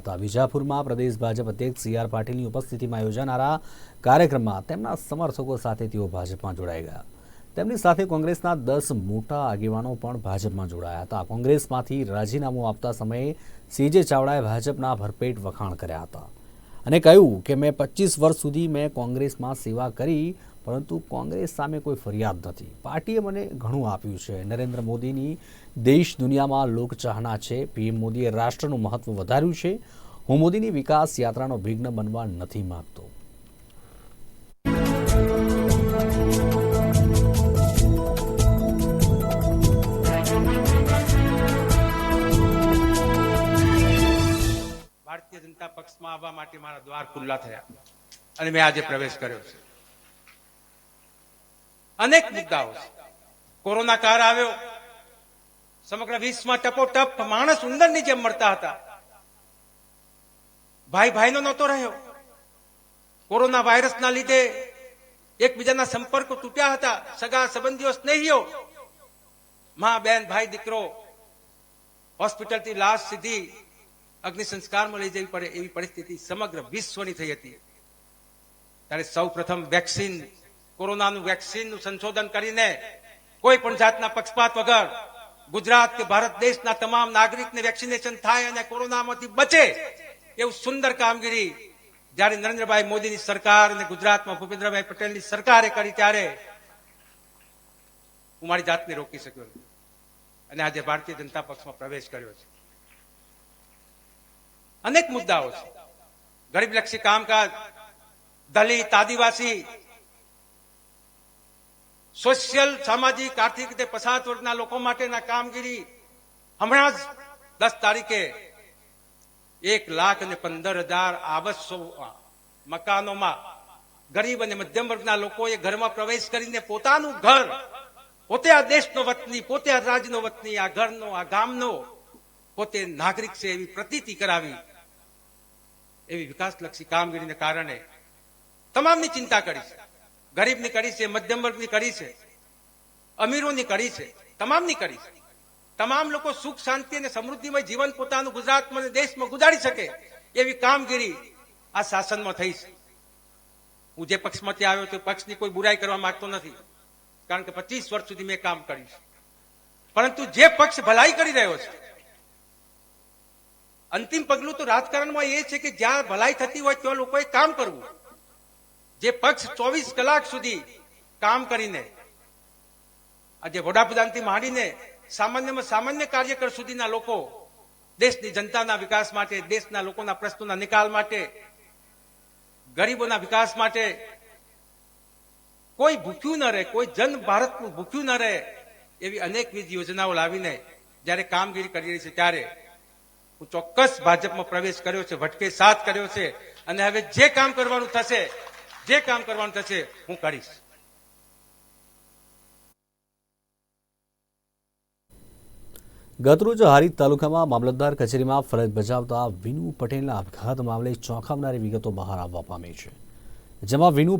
હતા. વિજાપુરમાં પ્રદેશ ભાજપ અધ્યક્ષ C R પાટીલની ઉપસ્થિતિમાં યોજાનારા કાર્યક્રમમાં તેમના સમર્થકો સાથે તેઓ ભાજપમાં જોડાઈ ગયા. તેમની સાથે કોંગ્રેસના દસ મોટા આગેવાનો પણ ભાજપમાં જોડાયા હતા. કોંગ્રેસમાંથી રાજીનામું આપતા સમયે સીજે ચાવડાએ ભાજપના ભરપેટ વખાણ કર્યા હતા. અને કહ્યું કે મેં પચીસ વર્ષ સુધી મેં કોંગ્રેસમાં સેવા કરી, પરંતુ કોંગ્રેસ સામે કોઈ ફરિયાદ નથી. પાર્ટીએ મને ઘણું આપ્યું છે. નરેન્દ્ર મોદીની દેશ દુનિયામાં લોકચાહના છે. પીએમ મોદીએ રાષ્ટ્રનું મહત્વ વધાર્યું છે. હું મોદીની વિકાસ યાત્રાનો વિઘ્ન બનવા નથી માંગતો. ભારતીય જનતા પક્ષમાં આવવા માટે મારા દ્વાર ખુલ્લા થયા. અને મેં આજે પ્રવેશ કર્યો છે. અનેક મુદ્દાઓ કોરોના કાળ આવ્યો. સમગ્ર વિશ્વમાં ટપોટપ માણસ ઉંદરની જેમ મળતા હતા. ભાઈ ભાઈનો નહોતો રહ્યો. કોરોના વાયરસના લીધે એકબીજાના સંપર્કો તૂટ્યા હતા. સગા સંબંધીઓ સ્નેહીઓ. મા, બેન, ભાઈ, દીકરો. હોસ્પિટલથી લાશ સીધી અગ્નિ સંસ્કારમાં લઈ જવી પડે એવી પરિસ્થિતિ સમગ્ર વિશ્વની થઈ હતી. ત્યારે સૌ પ્રથમ વેક્સિન, કોરોનાનું વેક્સિનનું સંશોધન કરીને કોઈ પણ જાતના પક્ષપાત વગર ગુજરાત કે ભારત દેશના તમામ નાગરિકને વેક્સિનેશન થાય અને કોરોનામાંથી બચે એવું સુંદર કામગીરી જ્યારે નરેન્દ્રભાઈ મોદીની સરકાર અને ગુજરાતમાં ભૂપેન્દ્રભાઈ પટેલની સરકારે કરી ત્યારે હું મારી જાતને રોકી શક્યો અને આજે ભારતીય જનતા પક્ષમાં પ્રવેશ કર્યો છે. અનેક મુદ્દાઓ છે. ગરીબલક્ષી કામકાજ, દલિત, આદિવાસી, સોશિયલ, સામાજિક, આર્થિક રીતે પછાત વર્ગના લોકો માટેના કામગીરી. હમણાં જ દસ તારીખે એક લાખ અને પંદર હજાર આવાસો મકાનોમાં ગરીબ અને મધ્યમ વર્ગના લોકોએ ઘરમાં પ્રવેશ કરીને પોતાનું ઘર, પોતે આ દેશનો વતની, પોતે આ રાજ્યનો વતની, આ ઘરનો, આ ગામનો પોતે નાગરિક છે એવી પ્રતીતિ કરાવી, એવી વિકાસલક્ષી કામગીરીને કારણે તમામની ચિંતા કરી છે. ગરીબની કરી છે, મધ્યમ વર્ગની કરી છે, અમીરોની કરી છે, તમામની કરી છે. તમામ લોકો સુખ, શાંતિ અને સમૃદ્ધિમય જીવન પોતાનું ગુજરાતમાં અને દેશમાં ગુજારી શકે એવી કામગીરી આ શાસનમાં થઈ છે. હું જે પક્ષમાંથી આવ્યો તે પક્ષની કોઈ બુરાઈ કરવા માંગતો નથી, કારણ કે પચીસ વર્ષ સુધી મેં કામ કર્યું છે. પરંતુ જે પક્ષ ભલાઈ કરી રહ્યો છે અંતિમ પગલું તો રાજકારણમાં એ છે કે જ્યાં ભલાઈ થતી હોય ત્યાં લોકોએ કામ કરવું. જે પક્ષ ચોવીસ કલાક સુધી કામ કરીને, આજે વડાપ્રધાનથી માંડીને સામાન્યમાં સામાન્ય કાર્યકર સુધીના લોકો દેશની જનતાના વિકાસ માટે, દેશના લોકોના પ્રશ્નોના નિકાલ માટે, ગરીબોના વિકાસ માટે કોઈ ભૂખ્યું ન રહે, કોઈ જન ભારતનું ભૂખ્યું ન રહે એવી અનેકવિધ યોજનાઓ લાવીને જ્યારે કામગીરી કરી રહી છે ત્યારે હું ચોક્કસ ભાજપમાં પ્રવેશ કર્યો છે, ભટકે સાથ કર્યો છે અને હવે જે કામ કરવાનું થશે, જે કામ કરવાનું થશે, હું કરીશ. ગતરોજ હારીજ તાલુકામાં મામલતદાર કચેરીમાં ફરજ બજાવતા વિનુ પટેલના આપઘાત મામલે ચોંકાવનારી વિગતો બહાર આવવા પામી છે. જેમાં વિનુ